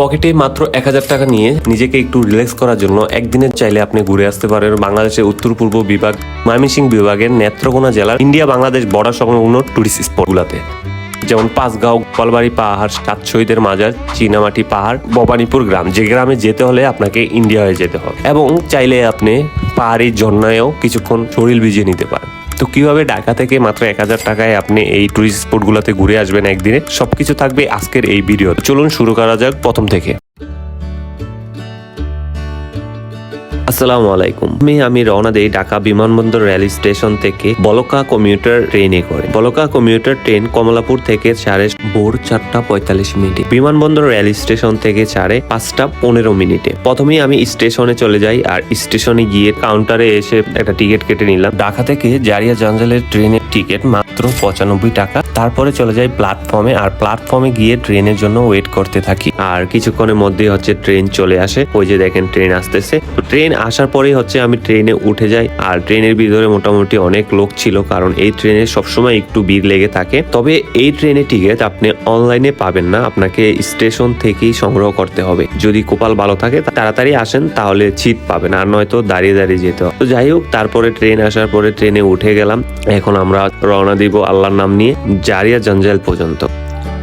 পকেটে মাত্র এক হাজার টাকা নিয়ে নিজেকে একটু রিল্যাক্স করার জন্য একদিনের চাইলে আপনি ঘুরে আসতে পারেন বাংলাদেশের উত্তর পূর্ব বিভাগ, ময়মনসিংহ বিভাগের নেত্রকোনা জেলার ইন্ডিয়া বাংলাদেশ বর্ডার সংলগ্ন টুরিস্ট স্পটগুলোতে যেমন পাঁচগাঁও গোপালবাড়ি পাহাড় সাত শহীদের মাজার, চীনামাটি পাহাড়, ভবানীপুর গ্রাম। যে গ্রামে যেতে হলে আপনাকে ইন্ডিয়া হয়ে যেতে হবে। এবং চাইলে আপনি পাহাড়ি ঝর্ণায়ও কিছুক্ষণ শরীর ভিজিয়ে নিতে পারেন। তো কীভাবে ঢাকা থেকে মাত্র এক হাজার টাকায় আপনি এই টুরিস্ট স্পটগুলোতে ঘুরে আসবেন একদিনে? সবকিছু থাকবে আজকের এই ভিডিও চলুন শুরু করা যাক প্রথম থেকে। আসসালামু আলাইকুম। আমি আমি রওনা দেই ঢাকা বিমানবন্দর রেল স্টেশন থেকে বলকা কমিউটার ট্রেনে করে। বলকা কমিউটার ট্রেন কমলাপুর থেকে ছাড়ে ভোর চারটা পঁয়তাল্লিশ মিনিটে। বিমানবন্দর রেল স্টেশন থেকে ছাড়ে পাঁচটা পনেরো মিনিটে। প্রথমেই আমি স্টেশনে চলে যাই আর স্টেশনে গিয়ে কাউন্টারে এসে একটা টিকিট কেটে নিলাম। ঢাকা থেকে জারিয়া জঞ্জালের ট্রেনের টিকিট মাত্র পঁচানব্বই টাকা। তারপরে চলে যাই প্ল্যাটফর্মে আর প্ল্যাটফর্মে গিয়ে ট্রেনের জন্য ওয়েট করতে থাকি। আর কিছুক্ষণের মধ্যে হচ্ছে ট্রেন চলে আসে। ওই যে দেখেন ট্রেন আসতেছে। তো ট্রেন আসার পরেই হচ্ছে আমি ট্রেনে উঠে যাই। আর ট্রেনের ভিতরে মোটামুটি অনেক লোক ছিল, কারণ এই ট্রেনে সবসময় একটু ভিড় লেগে থাকে। তবে এই ট্রেনের টিকিট আপনি অনলাইনে পাবেন না। আপনাকে স্টেশন থেকেই সংগ্রহ করতে হবে। যদি কপাল ভালো থাকে তাড়াতাড়ি আসেন, তাহলে ছিট পাবেন। আর নয়তো দাঁড়িয়ে দাঁড়িয়ে যেতে হবে। তো যাই হোক, তারপরে ট্রেন আসার পরে ট্রেনে উঠে গেলাম। এখন আমরা রওনা দিব আল্লাহর নাম নিয়ে জারিয়া জঞ্জাল পর্যন্ত।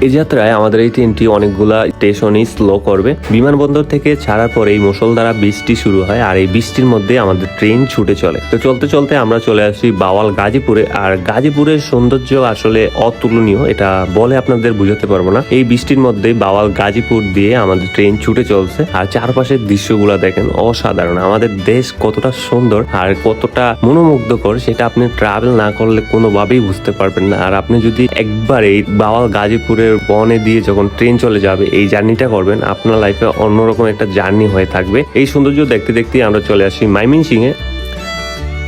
এই যাত্রায় আমাদের এই ট্রেনটি অনেকগুলা স্টেশনই স্লো করবে। বিমানবন্দর থেকে ছাড়ার পরেই মুসলধারা বৃষ্টি শুরু হয় আর এই বৃষ্টির মধ্যে আমাদের ট্রেন ছুটে চলে। তো চলতে চলতে আমরা চলে আসি বাওয়াল গাজীপুরে আর গাজীপুরের সৌন্দর্য আসলে অতুলনীয়, এটা বলে আপনাদের বুঝাতে পারব না। এই বৃষ্টির মধ্যে বাওয়াল গাজীপুর দিয়ে আমাদের ট্রেন ছুটে চলছে আর চারপাশের দৃশ্যগুলো দেখেন অসাধারণ। আমাদের দেশ কতটা সুন্দর আর কতটা মনোমুগ্ধকর সেটা আপনি ট্রাভেল না করলে কোনোভাবেই বুঝতে পারবেন না। আর আপনি যদি একবার এই বাওয়াল গাজীপুরের বনে দিয়ে যখন ট্রেন চলে যাবে, এই জার্নিটা করবেন। আপনার লাইফে অন্যরকম একটা জার্নি হয়ে থাকবে। এই সৌন্দর্য দেখতে দেখতে আমরা চলে আসি মাইমিন সিংয়ে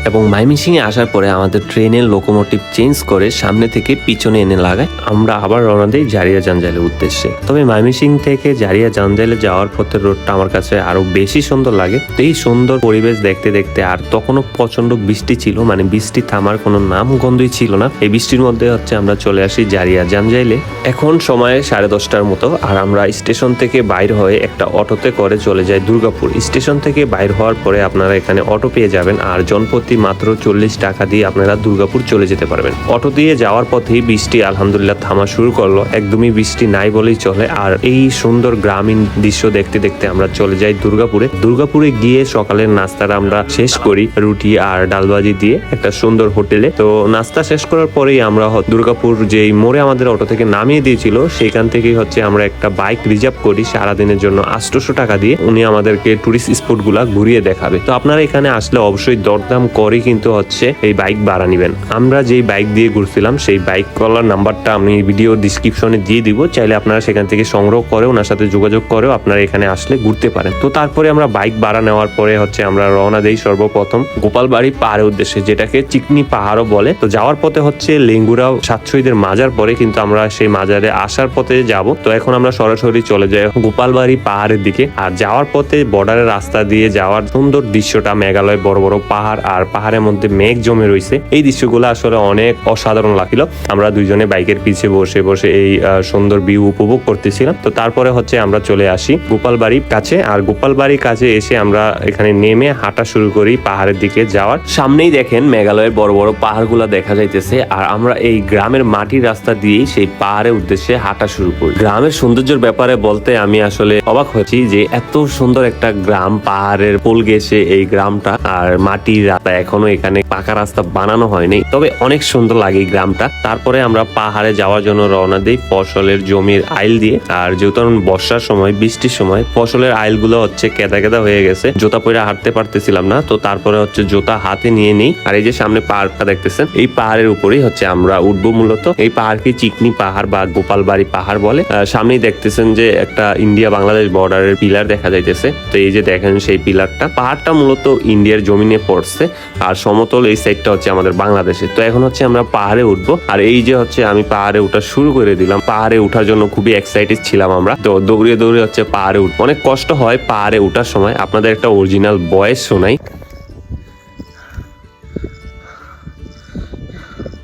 এবং মাইমিসিংয়ে আসার পরে আমাদের ট্রেনের লোকোমোটিভ চেঞ্জ করে সামনে থেকে পিছনে এনে লাগায়। আমরা আবার রওনা দিই জারিয়া জাঞ্জালের উদ্দেশ্যে। তবে মাইমিসিং থেকে জারিয়া জাঞ্জালে যাওয়ার পথের রোডটা আমার কাছে আরও বেশি সুন্দর লাগে। তো এই সুন্দর পরিবেশ দেখতে দেখতে আর তখনও প্রচণ্ড বৃষ্টি ছিল মানে বৃষ্টি থামার কোনো নাম গন্ধই ছিল না। এই বৃষ্টির মধ্যে হচ্ছে আমরা চলে আসি জারিয়া জাঞ্জাইলে। এখন সময় সাড়ে দশটার মতো আর আমরা স্টেশন থেকে বাইর হয়ে একটা অটোতে করে চলে যাই দুর্গাপুর। স্টেশন থেকে বাইর হওয়ার পরে আপনারা এখানে অটো পেয়ে যাবেন আর জনপ্রতি মাত্র চল্লিশ টাকা দিয়ে আপনারা দুর্গাপুর চলে যেতে পারবেন। অটো দিয়ে যাওয়ার পথেই বৃষ্টি আলহামদুলিল্লাহ থামা শুরু করল। একদমই বৃষ্টি নাই বলেই চলে। আর এই সুন্দর গ্রামীণ দৃশ্য দেখতে দেখতে আমরা চলে যাই দুর্গাপুরে। দুর্গাপুরে গিয়ে সকালের নাস্তাটা আমরা শেষ করি রুটি আর ডালবাজি দিয়ে একটা সুন্দর হোটেলে। তো নাস্তা শেষ করার পরেই আমরা দুর্গাপুর যেই মোড়ে আমাদের অটো থেকে নামিয়ে দিয়েছিল, সেখান থেকেই হচ্ছে আমরা একটা বাইক রিজার্ভ করি সারাদিনের জন্য আটশোশো টাকা দিয়ে। উনি আমাদেরকে টুরিস্ট স্পটগুলা ঘুরিয়ে দেখাবে। তো আপনারা এখানে আসলে অবশ্যই দরদাম করে কিন্তু হচ্ছে এই বাইক ভাড়া নিবেন। আমরা যেই বাইক দিয়ে ঘুরছিলাম, সেই বাইক কলার নাম্বারটা আমি ভিডিও ডিসক্রিপশনে দিয়ে দিব। চাইলে আপনারা সেখান থেকে সংগ্রহ করে ওনার সাথে যোগাযোগ করেও আপনারা এখানে আসলে ঘুরতে পারেন। তো তারপরে আমরা বাইক ভাড়া নেওয়ার পরে হচ্ছে আমরা রওনা দেই সর্বপ্রথম গোপালবাড়ি পাহাড়ের উদ্দেশ্যে, যেটাকে চিকনি পাহাড়ও বলে। তো যাওয়ার পথে হচ্ছে লেঙ্গুরাও সাতশহীদের মাজার পরে কিন্তু আমরা সেই মাজারে আসার পথে যাব। তো এখন আমরা সরাসরি চলে যাই গোপালবাড়ি পাহাড়ের দিকে। আর যাওয়ার পথে বর্ডারের রাস্তা দিয়ে যাওয়ার সুন্দর দৃশ্যটা মেঘালয় বড় বড় পাহাড় আর পাহাড়ের মধ্যে মেঘ জমে রয়েছে এই দৃশ্যগুলো আসলে অনেক অসাধারণ লাগছিল। আমরা দুইজনে বাইকের পিছে বসে বসে এই সুন্দর ভিউ উপভোগ করতেছিলাম। তো তারপরে হচ্ছে আমরা চলে আসি গোপাল বাড়ির কাছে। আর গোপাল বাড়ির কাছে এসে আমরা এখানে নেমে হাঁটা শুরু করি পাহাড়ের দিকে যাওয়ার। সামনেই দেখেন মেঘালয়ের বড় বড় পাহাড়গুলো দেখা যাইতেছে। আর আমরা এই গ্রামের মাটির রাস্তা দিয়েই সেই পাহাড়ের উদ্দেশ্যে হাঁটা শুরু করি। গ্রামের সৌন্দর্যের ব্যাপারে বলতে আমি আসলে অবাক হয়েছি যে এত সুন্দর একটা গ্রাম, পাহাড়ের পোল গেছে এই গ্রামটা। আর মাটির রাস্তা এখনও এখানে পাকা রাস্তা বানানো হয়নি। তবে অনেক সুন্দর লাগে গ্রামটা। তারপরে আমরা পাহাড়ে যাওয়ার জন্য রওনা দিই ফসলের জমির আইল দিয়ে। আর যেহেতু বর্ষার সময়, বৃষ্টির সময়, ফসলের আইলগুলো হচ্ছে কেদা কেদা হয়ে গেছে। জুতা পরে হাঁটতে পারতেছিলাম না, তো তারপরে হচ্ছে জুতা হাতে নিয়ে নেই। আর এই যে সামনে পাহাড়টা দেখতেছেন, এই পাহাড়ের উপরেই হচ্ছে আমরা উঠবো মূলত। এই পাহাড়কে চিকনি পাহাড় বা গোপাল বাড়ি পাহাড় বলে। সামনেই দেখতেছেন যে একটা ইন্ডিয়া বাংলাদেশ বর্ডারের পিলার দেখা যাইতেছে। তো এই যে দেখেন সেই পিলারটা। পাহাড়টা মূলত ইন্ডিয়ার জমিনে পড়ছে। আর সমতল এই সাইডটা হচ্ছে আমাদের বাংলাদেশে। তো এখন হচ্ছে আমরা পাহাড়ে উঠবো। আর এই যে হচ্ছে আমি পাহাড়ে ওঠা শুরু করে দিলাম, পাহাড়ে ওঠার জন্য খুবই এক্সাইটেড ছিলাম আমরা। তো দৌড়িয়ে দৌড়িয়ে হচ্ছে পাহাড়ে উঠ অনেক কষ্ট হয় পাহাড়ে ওঠার সময়। আপনাদের একটা অরিজিনাল বয়েস শোনাই।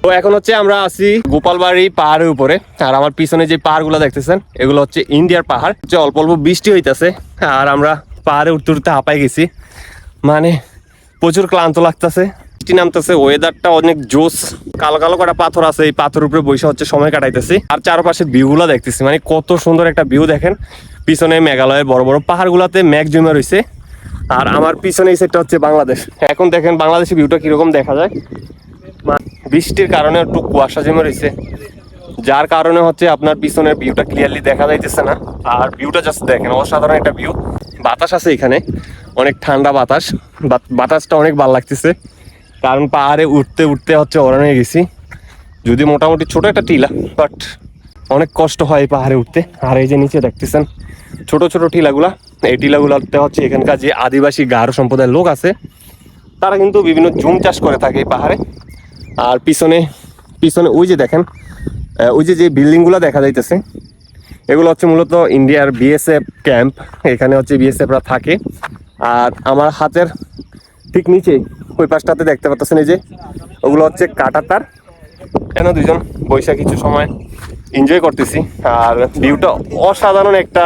তো এখন হচ্ছে আমরা আছি গোপালবাড়ি পাহাড়ের উপরে। আর আমার পিছনে যে পাহাড়গুলো দেখতেছেন, এগুলো হচ্ছে ইন্ডিয়ার পাহাড়। হচ্ছে অল্প অল্প বৃষ্টি হইতেছে, আর আমরা পাহাড়ে উঠতে উঠতে হাঁপাই গেছি। মানে প্রচুর ক্লান্ত লাগতেছে। বৃষ্টি নামতেছে ওয়েদারটা অনেক জোস কালো কালো কটা পাথর আছে এই পাথর উপরে বসে হচ্ছে, সময় কাটাইতেছি। আর চারপাশের ভিউগুলো দেখতেছি মানে কত সুন্দর একটা ভিউ দেখেন। পিছনে মেঘালয়ের বড় বড় পাহাড়গুলোতে মেঘ জমে রয়েছে আর আমার পিছনে এই সাইডটা হচ্ছে বাংলাদেশ। এখন দেখেন বাংলাদেশের ভিউটা কীরকম দেখা যায়। বৃষ্টির কারণে একটু কুয়াশা জমে রয়েছে যার কারণে হচ্ছে আপনার পিছনের ভিউটা ক্লিয়ারলি দেখা যাইতেছে না। আর ভিউটা জাস্ট দেখেন, অসাধারণ একটা ভিউ বাতাস আছে এখানে, অনেক ঠান্ডা বাতাস বাত- বাতাসটা অনেক ভালো লাগতেছে। কারণ পাহাড়ে উঠতে উঠতে হচ্ছে হয়ে গেছি। যদি মোটামুটি ছোট একটা টিলা বাট অনেক কষ্ট হয় পাহাড়ে উঠতে। আর এই যে নিচে দেখতেছেন, ছোট ছোট টিলাগুলা, এই টিলাগুলাতে হচ্ছে এখানকার যে আদিবাসী গারো সম্প্রদায়ের লোক আছে, তারা কিন্তু বিভিন্ন জুম চাষ করে থাকে এই পাহাড়ে। আর পিছনে পিছনে ওই যে দেখেন ওই যে যে বিল্ডিংগুলো দেখা যাইতেছে, এগুলো হচ্ছে মূলত ইন্ডিয়ার বিএসএফ ক্যাম্প, এখানে হচ্ছে বিএসএফরা থাকে। আর আমার হাতের ঠিক নিচে, ওই পাশটাতে দেখতে পাচ্ছেন এই যে, ওগুলো হচ্ছে কাটাতার। কেন দুজন বৈশাখ কিছু সময় এনজয় করতেছি। আর ভিউটা অসাধারণ একটা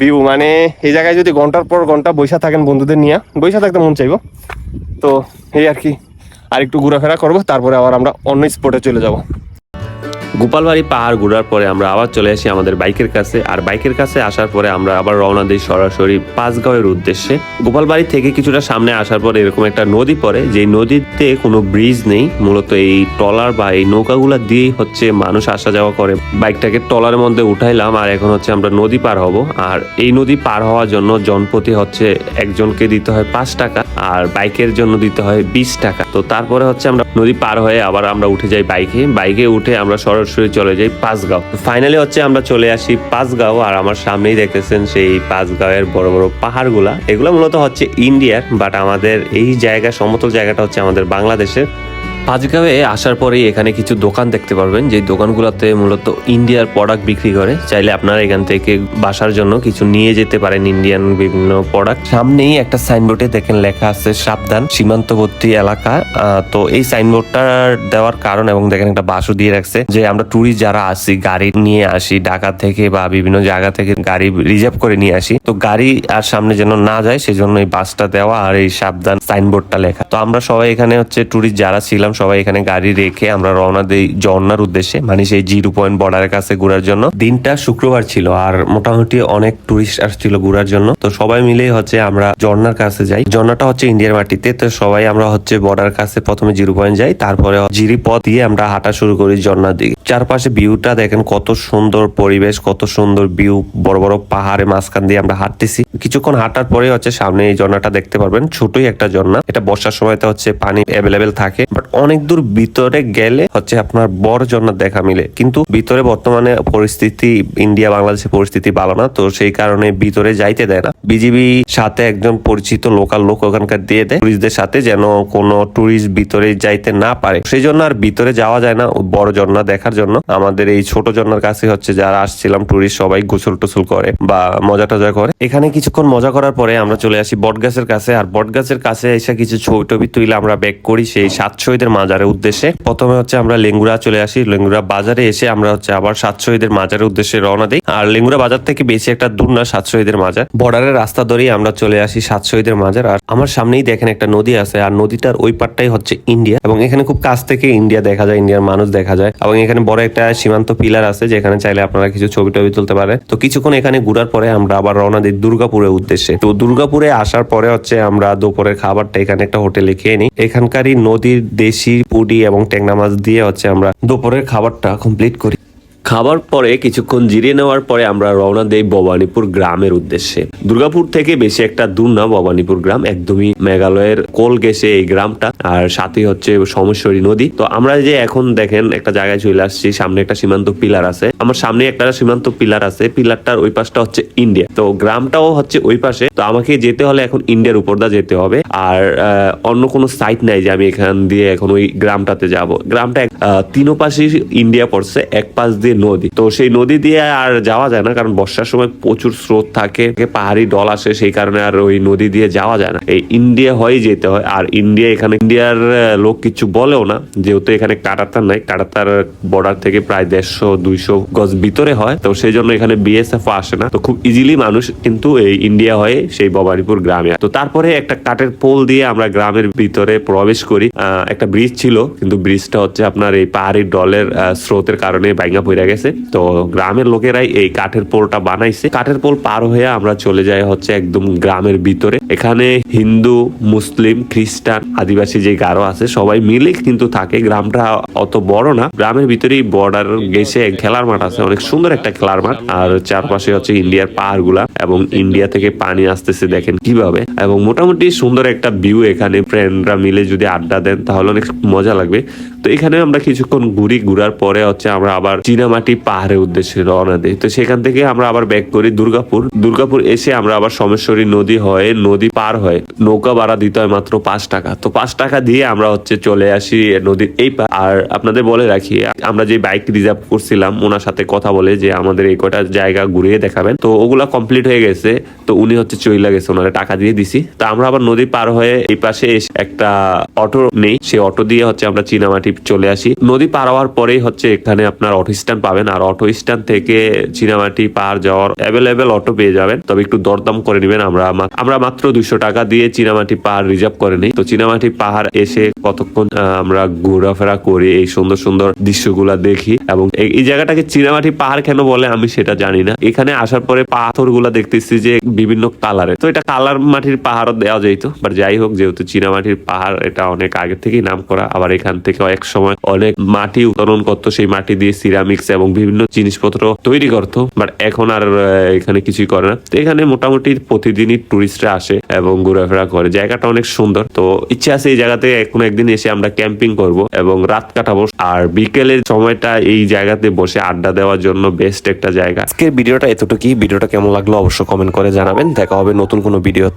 ভিউ মানে এই জায়গায় যদি ঘণ্টার পর ঘণ্টা বৈশা থাকেন বন্ধুদের নিয়ে বৈশা থাকতে মন চাইব। তো এই আর কি আর একটু ঘোরাফেরা করব, তারপরে আবার আমরা অন্য স্পটে চলে যাব। গোপালবাড়ি পাহাড় ঘোরার পরে আমরা আবার চলে আসি আমাদের বাইকের কাছে। আর বাইকের কাছে আসার পরে আমরা আবার রওনা দিই সরাসরি পাঁচগাঁওয়ের উদ্দেশ্যে। গোপালবাড়ি থেকে কিছুটা সামনে আসার পরে এরকম একটা নদী পড়ে যে নদীতে কোনো ব্রিজ নেই। মূলত এই ট্রলার বা এই নৌকাগুলা দিয়েই হচ্ছে মানুষ আসা যাওয়া করে। বাইকটাকে ট্রলারের মধ্যে উঠাইলাম আর এখন হচ্ছে আমরা নদী পার হব। আর এই নদী পার হওয়ার জন্য জনপতি হচ্ছে একজনকে দিতে হয় পাঁচ টাকা। আর বাইকের জন্য দিতে হয় বিশ টাকা। তো তারপরে হচ্ছে আমরা নদী পার হয়ে আবার আমরা উঠে যাই বাইকে। বাইকে উঠে আমরা সরাসরি চলে যাই পাঁচগাঁও। ফাইনালি হচ্ছে আমরা চলে আসি পাঁচগাঁও আর আমার সামনেই দেখতেছেন সেই পাঁচগাঁওয়ের বড় বড় পাহাড়গুলা। এগুলো মূলত হচ্ছে ইন্ডিয়ার বাট আমাদের এই জায়গা, সমতল জায়গাটা হচ্ছে আমাদের বাংলাদেশের। পাঁচগাঁওয়ে আসার পরেই এখানে কিছু দোকান দেখতে পারবেন যে দোকানগুলোতে মূলত ইন্ডিয়ার প্রোডাক্ট বিক্রি করে। চাইলে আপনারা এখান থেকে বাসার জন্য কিছু নিয়ে যেতে পারেন ইন্ডিয়ান বিভিন্ন প্রোডাক্ট সামনেই একটা সাইনবোর্ডে দেখেন লেখা আছে, সাবধান, সীমান্তবর্তী এলাকা। তো এই সাইনবোর্ডটা দেওয়ার কারণ এবং দেখেন একটা বাসও দিয়ে রাখছে, যে আমরা ট্যুরিস্ট যারা আসি গাড়ি নিয়ে আসি, ঢাকা থেকে বা বিভিন্ন জায়গা থেকে গাড়ি রিজার্ভ করে নিয়ে আসি। তো গাড়ি আর সামনে যেন না যায়, সেজন্য এই বাসটা দেওয়া আর এই সাবধান সাইনবোর্ডটা লেখা। তো আমরা সবাই এখানে হচ্ছে ট্যুরিস্ট যারা ছিলাম সবাই এখানে গাড়ি রেখে আমরা রওনা দিই ঝর্ণার উদ্দেশ্যে মানে সেই জিরো পয়েন্ট বর্ডারের কাছে ঘোরার জন্য। দিনটা শুক্রবার ছিল আর মোটামুটি অনেক টুরিস্ট আসছিল ঘোরার জন্য। তো সবাই মিলেই হচ্ছে আমরা ঝর্ণার কাছে যাই। ঝর্ণাটা হচ্ছে ইন্ডিয়ার মাটিতে, তো সবাই আমরা হচ্ছে বর্ডার কাছে প্রথমে জিরো পয়েন্ট যাই, তারপরে জিরি পথ দিয়ে আমরা হাঁটা শুরু করি জর্নার দিকে। চারপাশে ভিউটা দেখেন কত সুন্দর পরিবেশ, কত সুন্দর ভিউ বড় বড় পাহাড়ে মাঝখান দিয়ে আমরা হাঁটতেছি। কিছুক্ষণ হাঁটার পরে হচ্ছে সামনে এই ঝর্ণাটা দেখতে পারবেন, ছোটই একটা ঝর্ণা এটা বর্ষার সময়তে হচ্ছে পানি অ্যাভেলেবেল থাকে বাট অনেক দূর ভিতরে গেলে হচ্ছে আপনার বড় ঝর্ণা দেখা মিলে। কিন্তু ভিতরে বর্তমানে পরিস্থিতি, ইন্ডিয়া, বাংলাদেশের পরিস্থিতি ভালো না, তো সেই কারণে ভিতরে যাইতে দেয় না। বিজিবি সাথে একজন পরিচিত লোকাল লোক ওখানকার দিয়ে দেয় টুরিস্টদের সাথে যেন কোনো টুরিস্ট ভিতরে যাইতে না পারে। সেই জন্য আর ভিতরে যাওয়া যায় না বড় ঝর্ণা দেখার জন্য। আমাদের এই ছোট ঝর্ণার কাছে হচ্ছে যারা আসছিলাম টুরিস্ট সবাই গোসল টোসল করে বা মজা টজা করে। এখানে কিছুক্ষণ মজা করার পরে আমরা চলে আসি বটগাছের কাছে। আর বটগাছের কাছে এসে কিছু ছবি টবি তুলে আমরা ব্যাক করি, সেই সাত শহীদের মাজারের উদ্দেশ্যে। প্রথমে হচ্ছে আমরা লেঙ্গুরা চলে আসি। লেঙ্গুরা বাজারে এসে আমরা হচ্ছে আবার সাত শহীদের মাজারের উদ্দেশ্যে রওনা দিই। আর লেঙ্গুরা বাজার থেকে বেশি একটা দূর না, সাত শহীদের মাজার। বর্ডারের রাস্তা ধরেই আমরা চলে আসি সাত শহীদের মাজার। আর আমার সামনেই দেখেন একটা নদী আছে, আর নদীটার ওই পারটাই হচ্ছে ইন্ডিয়া। এবং এখানে খুব কাছ থেকে ইন্ডিয়া দেখা যায়, ইন্ডিয়ার মানুষ দেখা যায়। এবং এখানে বড় একটা সীমান্ত পিলার আছে, যেখানে চাইলে আপনারা কিছু ছবি টবি তুলতে পারেন। তো কিছুক্ষণ এখানে ঘুরার পরে আমরা আবার রওনা দিই দুর্গাপুরের উদ্দেশ্যে। তো দুর্গাপুরে আসার পরে হচ্ছে আমরা দুপুরের খাবারটা এখানে একটা হোটেলে খেয়ে নিই। এখানকারই নদীর দেশি পুডি এবং ট্যাংরা মাছ দিয়ে হচ্ছে আমরা দুপুরের খাবারটা কমপ্লিট করি। খাবার পরে কিছুক্ষণ জিরিয়ে নেওয়ার পরে আমরা রওনা দেই ভবানীপুর গ্রামের উদ্দেশ্যে। দুর্গাপুর থেকে বেশি একটা দূর না, ভবানীপুর গ্রাম একদমই মেঘালয়ের কোল গেছে এই গ্রামটা, আর সাথে হচ্ছে সমস্বরী নদী। তো আমরা যে এখন দেখেন একটা জায়গায় চলে আসছি, সামনে একটা সীমান্ত পিলার আছে। আমার সামনে একটা সীমান্ত পিলার আছে, পিলারটার ওই পাশটা হচ্ছে ইন্ডিয়া। তো গ্রামটাও হচ্ছে ওই পাশে। তো আমাকে যেতে হলে এখন ইন্ডিয়ার উপর দা যেতে হবে। আর অন্য কোনো সাইট নাই যে আমি এখান দিয়ে এখন ওই গ্রামটাতে যাব। গ্রামটা তিনো পাশে ইন্ডিয়া পড়ছে এক পাশ দিয়ে নদী। তো সেই নদী দিয়ে আর যাওয়া যায় না, কারণ বর্ষার সময় প্রচুর স্রোত থাকে, পাহাড়ি ডল আসে, সেই কারণে আর ওই নদী দিয়ে যাওয়া যায় না। এই ইন্ডিয়া হয়ে যেতে হয়, আর ইন্ডিয়া এখানে, ইন্ডিয়ার লোক কিছু বলেও না, যেহেতু এখানে কাটাতার নাই, কাটাতার বর্ডার থেকে প্রায় দেড়শো, দুইশো গজ ভিতরে হয়, তো সেই জন্য এখানে বিএসএফ আসে না। তো খুব ইজিলি মানুষ কিন্তু এই ইন্ডিয়া হয়ে সেই ভবানীপুর গ্রামে তো তারপরে একটা কাঠের পোল দিয়ে আমরা গ্রামের ভিতরে প্রবেশ করি। একটা ব্রিজ ছিল, কিন্তু ব্রিজটা হচ্ছে আপনার এই পাহাড়ি ডলের স্রোতের কারণে ভাঙ্গা পড়ে গেছে। তো গ্রামের লোকেরাই এই কাঠের পোলটা বানাইছে। কাঠের পোল পার হয়ে আমরা চলে যাই হচ্ছে একদম গ্রামের ভিতরে। এখানে হিন্দু, মুসলিম, খ্রিস্টান, আদিবাসী যে গারো আছে, সবাই মিলে কিন্তু থাকে। গ্রামটা অত বড় না। গ্রামের ভিতরেই বর্ডার গেছে খেলার মাঠ আছে, অনেক সুন্দর একটা খেলার মাঠ। আর চারপাশে হচ্ছে ইন্ডিয়ার পাহাড়গুলা এবং ইন্ডিয়া থেকে পানি আসতেছে দেখেন কীভাবে। এবং মোটামুটি সুন্দর একটা ভিউ এখানে। ফ্রেন্ডরা মিলে যদি আড্ডা দেন, তাহলে অনেক মজা লাগবে। তো এখানে আমরা কিছুক্ষণ ঘুরি। ঘুরার পরে হচ্ছে আমরা আবার চীনামাটি পাহাড়ের উদ্দেশ্যে রওনা দিই। তো সেখান থেকে আমরা আবার ব্যাক করি দুর্গাপুর। দুর্গাপুর এসে আমরা আবার সোমেশ্বরী নদী হয়ে নদী পার হয়ে নৌকা ভাড়া দিতে হয় মাত্র পাঁচ টাকা। তো পাঁচ টাকা দিয়ে আমরা হচ্ছে চলে আসি নদীর এই পার আর আপনাদের বলে রাখি, আমরা যে বাইক রিজার্ভ করছিলাম, ওনার সাথে কথা বলে যে আমাদের এই কটা জায়গা ঘুরিয়ে দেখাবেন। তো ওগুলা কমপ্লিট হয়ে গেছে, তো উনি হচ্ছে চইলা গেছে, ওনারা টাকা দিয়ে দিছি। তো আমরা আবার নদী পার হয়ে এই পাশে এসে একটা অটো নেই, সেই অটো দিয়ে হচ্ছে আমরা চীনামাটি চলে আসি। নদী পার হওয়ার পরেই হচ্ছে এখানে আপনার অটো পাবেন আর অটো স্ট্যান্ড থেকে চীনামাটি পার যাওয়ার অ্যাভেলেবেল অটো পেয়ে যাবেন। তবে একটু দরদাম করে নেবেন। আমরা আমরা মাত্র দুইশো টাকা দিয়ে চীনামাটি পাহাড় রিজার্ভ করে নিই। তো চীনামাটি পাহাড় এসে কতক্ষণ আমরা ঘোরাফেরা করি এই সুন্দর সুন্দর দৃশ্যগুলা দেখি এবং এই- জায়গাটাকে চীনামাটি পাহাড় কেন বলে আমি সেটা জানি না। এখানে আসার পরে পাথরগুলা দেখতেছি যে বিভিন্ন কালারের তো এটা কালার মাটির পাহাড়ও দেওয়া যেত বাট যাই হোক, যেহেতু চীনামাটির পাহাড়, এটা অনেক আগে থেকেই নাম করা আবার এখান থেকে এক সময় অনেক মাটি উত্তোলন করতো। সেই মাটি দিয়ে সিরামিক্স এবং বিভিন্ন জিনিসপত্র তৈরি করতো বাট এখন আর এখানে কিছুই করে না। তো এখানে মোটামুটি প্রতিদিনই টুরিস্টরা আসে এবং ঘোরাফেরা করে। জায়গাটা অনেক সুন্দর। তো ইচ্ছা আছে এই জায়গাতে কোনো একদিন এসে আমরা ক্যাম্পিং করব এবং রাত কাটাবো। আর বিকেলের সময়টা এই জায়গাতে বসে আড্ডা দেওয়ার জন্য বেস্ট একটা জায়গা। আজকের ভিডিওটা এতটুকুই। ভিডিওটা কেমন লাগল অবশ্যই কমেন্ট করে জানাবেন। দেখা হবে নতুন কোনো ভিডিওতে।